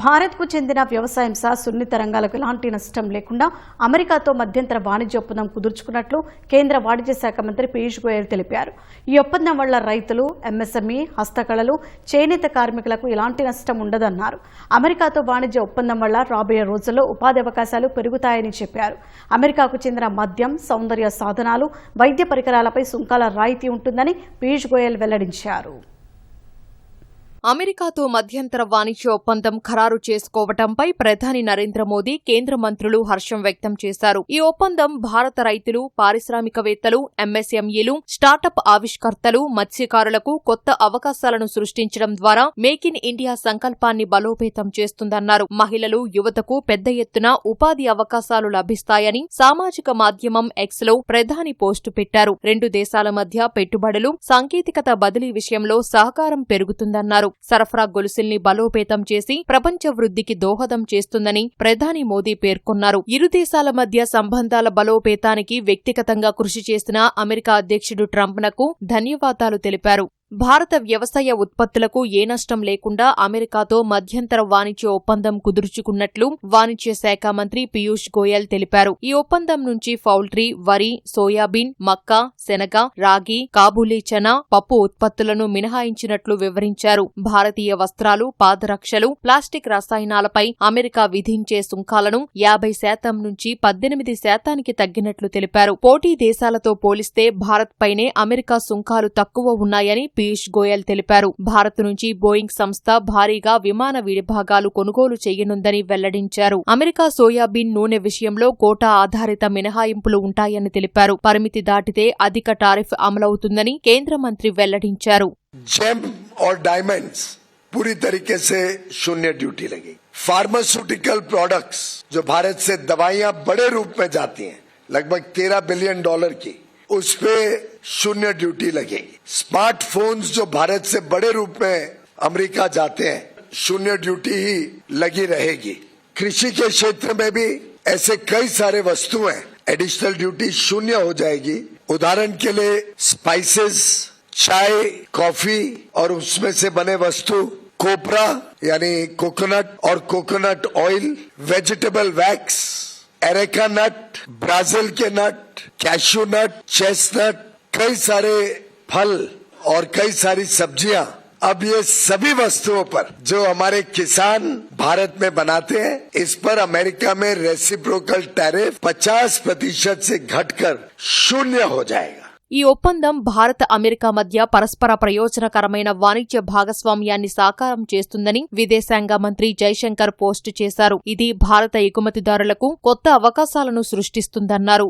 భారత్కు చెందిన వ్యవసాయం సహా సున్నిత రంగాలకు ఎలాంటి నష్టం లేకుండా అమెరికాతో మధ్యంతర వాణిజ్య ఒప్పందం కుదుర్చుకున్నట్లు కేంద్ర వాణిజ్య శాఖ మంత్రి పీయూష్ గోయల్ తెలిపారు. ఈ ఒప్పందం వల్ల రైతులు ఎంఎస్ఎంఈ హస్తకళలు చేనేత కార్మికులకు ఎలాంటి నష్టం ఉండదన్నారు. అమెరికాతో వాణిజ్య ఒప్పందం వల్ల రాబోయే రోజుల్లో ఉపాధి అవకాశాలు పెరుగుతాయని చెప్పారు. అమెరికాకు చెందిన మద్యం సౌందర్య సాధనాలు వైద్య పరికరాలపై సుంకాల రాయితీ ఉంటుందని పీయూష్ గోయల్ వెల్లడించారు. అమెరికాతో మధ్యంతర వాణిజ్య ఒప్పందం ఖరారు చేసుకోవటంపై ప్రధాని నరేంద్ర మోదీ కేంద్ర మంత్రులు హర్షం వ్యక్తం చేశారు. ఈ ఒప్పందం భారత రైతులు పారిశ్రామికవేత్తలు ఎంఎస్ఎంఈలు స్టార్టప్ ఆవిష్కర్తలు మత్స్యకారులకు కొత్త అవకాశాలను సృష్టించడం ద్వారా మేక్ ఇన్ ఇండియా సంకల్పాన్ని బలోపేతం చేస్తుందన్నారు. మహిళలు యువతకు పెద్ద ఎత్తున ఉపాధి అవకాశాలు లభిస్తాయని సామాజిక మాధ్యమం ఎక్స్లో ప్రధాని పోస్టు పెట్టారు. రెండు దేశాల మధ్య పెట్టుబడులు సాంకేతికత బదిలీ విషయంలో సహకారం పెరుగుతుందన్నారు. సరఫరా గొలుసుల్ని బలోపేతం చేసి ప్రపంచ వృద్ధికి దోహదం చేస్తుందని ప్రధాని మోదీ పేర్కొన్నారు. ఇరు దేశాల మధ్య సంబంధాల బలోపేతానికి వ్యక్తిగతంగా కృషి చేసిన అమెరికా అధ్యక్షుడు ట్రంప్నకు ధన్యవాదాలు తెలిపారు. భారత వ్యవసాయ ఉత్పత్తులకు ఏ నష్టం లేకుండా అమెరికాతో మధ్యంతర వాణిజ్య ఒప్పందం కుదుర్చుకున్నట్లు వాణిజ్య శాఖ మంత్రి పీయూష్ గోయల్ తెలిపారు. ఈ ఒప్పందం నుంచి పౌల్ట్రీ వరి సోయాబీన్ మక్క శనగ రాగి కాబూలీ చనా పప్పు ఉత్పత్తులను మినహాయించినట్లు వివరించారు. భారతీయ వస్త్రాలు పాదరక్షలు ప్లాస్టిక్ రసాయనాలపై అమెరికా విధించే సుంకాలను యాభై శాతం నుంచి పద్దెనిమిది శాతానికి తగ్గినట్లు తెలిపారు. పోటీ దేశాలతో పోలిస్తే భారత్ పైనే అమెరికా సుంకాలు తక్కువ ఉన్నాయని పీయూష్ గోయల్ తెలిపారు భారత్ నుంచి బోయింగ్ సంస్థ భారీగా విమాన విడిభాగాలు కొనుగోలు చేయనుందని వెల్లడించారు అమెరికా సోయాబీన్ నూనె విషయంలో కోటా ఆధారిత మినహాయింపులు ఉంటాయని తెలిపారు పరిమితి దాటితే అధిక టారిఫ్ అమలవుతుందని కేంద్ర మంత్రి వెల్లడించారు जेम और डायमंड्स पूरी तरीके से शून्य ड्यूटी लगी फार्मास्यूटिकल प्रोडक्ट्स जो भारत से दवाइयां बड़े रूप में जाती हैं लगभग तेरह बिलियन डॉलर की उस पे शून्य ड्यूटी लगेगी स्मार्टफोन्स जो भारत से बड़े रूप में अमेरिका जाते हैं, शून्य ड्यूटी ही लगी रहेगी। कृषि के क्षेत्र में भी ऐसे कई सारे वस्तुएँ एडिशनल ड्यूटी शून्य हो जाएगी। उदाहरण के लिए स्पाइसेस चाय कॉफ़ी और उसमें से बने वस्तु कोपरा, यानी कोकोनट और coconut oil vegetable wax areca nut, Brazil के नट, कैश्यू नट चेस्टनट कई सारे फल और कई सारी सब्ज़ियाँ अब ये सभी वस्तुओं पर जो हमारे किसान भारत में बनाते हैं, इस पर अमेरिका में रेसिप्रोकल टैरिफ 50 प्रतिशत से घटकर शून्य हो जाएगा। ఈ ఒప్పందం భారత్ అమెరికా మధ్య పరస్పర ప్రయోజనకరమైన వాణిజ్య భాగస్వామ్యాన్ని సాకారం చేస్తుందని విదేశాంగ మంత్రి జైశంకర్ పోస్టు చేశారు. ఇది భారత ఎగుమతిదారులకు కొత్త అవకాశాలను సృష్టిస్తుందన్నారు.